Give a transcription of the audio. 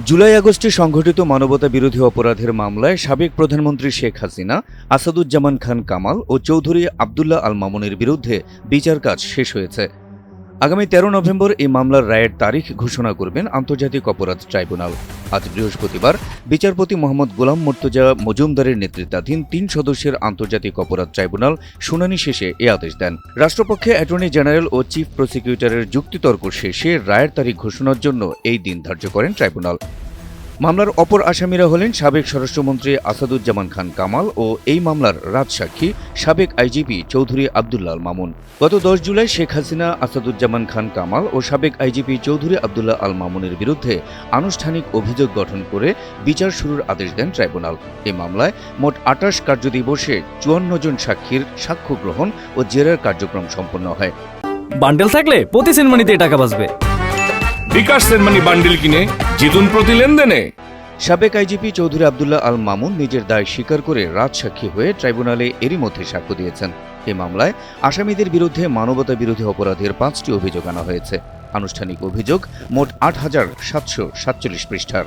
জুলাই আগস্টে সংঘটিত মানবতা বিরোধী অপরাধের মামলায় সাবেক প্রধানমন্ত্রী শেখ হাসিনা, আসাদুজ্জামান খান কামাল ও চৌধুরী আবদুল্লাহ আল মামুনের বিরুদ্ধে বিচার কাজ শেষ হয়েছে। আগামী তেরো নভেম্বর এই মামলার রায়ের তারিখ ঘোষণা করবেন আন্তর্জাতিক অপরাধ ট্রাইব্যুনাল। আজ বৃহস্পতিবার বিচারপতি মোহাম্মদ গোলাম মর্তজা মজুমদারের নেতৃত্বাধীন তিন সদস্যের আন্তর্জাতিক অপরাধ ট্রাইব্যুনাল শুনানি শেষে এ আদেশ দেন। রাষ্ট্রপক্ষে অ্যাটর্নি জেনারেল ও চিফ প্রসিকিউটরের যুক্তিতর্ক শেষে রায়ের তারিখ ঘোষণার জন্য এই দিন ধার্য করেন ট্রাইব্যুনাল। মামলার অপর আসামিরা হলেন সাবেক স্বরাষ্ট্রমন্ত্রী আসাদুজ্জামান খান কামাল ও এই মামলার রাজসাক্ষী সাবেক আইজিপি চৌধুরী আবদুল্লাহ আল মামুন। গত দশ জুলাই শেখ হাসিনা আসাদুজ্জামান খান কামাল ও সাবেক আইজিপি চৌধুরী আবদুল্লাহ আল মামুনের বিরুদ্ধে আনুষ্ঠানিক অভিযোগ গঠন করে বিচার শুরুর আদেশ দেন ট্রাইব্যুনাল। এই মামলায় মোট আটাশ কার্যদিবসে চুয়ান্ন জন সাক্ষীর সাক্ষ্য গ্রহণ ও জেরার কার্যক্রম সম্পন্ন হয়। বান্ডেল থাকলে প্রতি সেনমানিতে টাকা বাঁচবে। বিকাশ সেনমানি বান্ডিল কিনে জিতুন প্রতি লেনদেনে। সাবেক আইজিপি চৌধুরী আবদুল্লাহ আল মামুন নিজের দায় স্বীকার করে রাজসাক্ষী হয়ে ট্রাইব্যুনালে এরই মধ্যে সাক্ষ্য দিয়েছেন। এ মামলায় আসামিদের বিরুদ্ধে মানবতা বিরোধী অপরাধের পাঁচটি অভিযোগ আনা হয়েছে। আনুষ্ঠানিক অভিযোগ মোট আট হাজার সাতশো সাতচল্লিশ পৃষ্ঠার।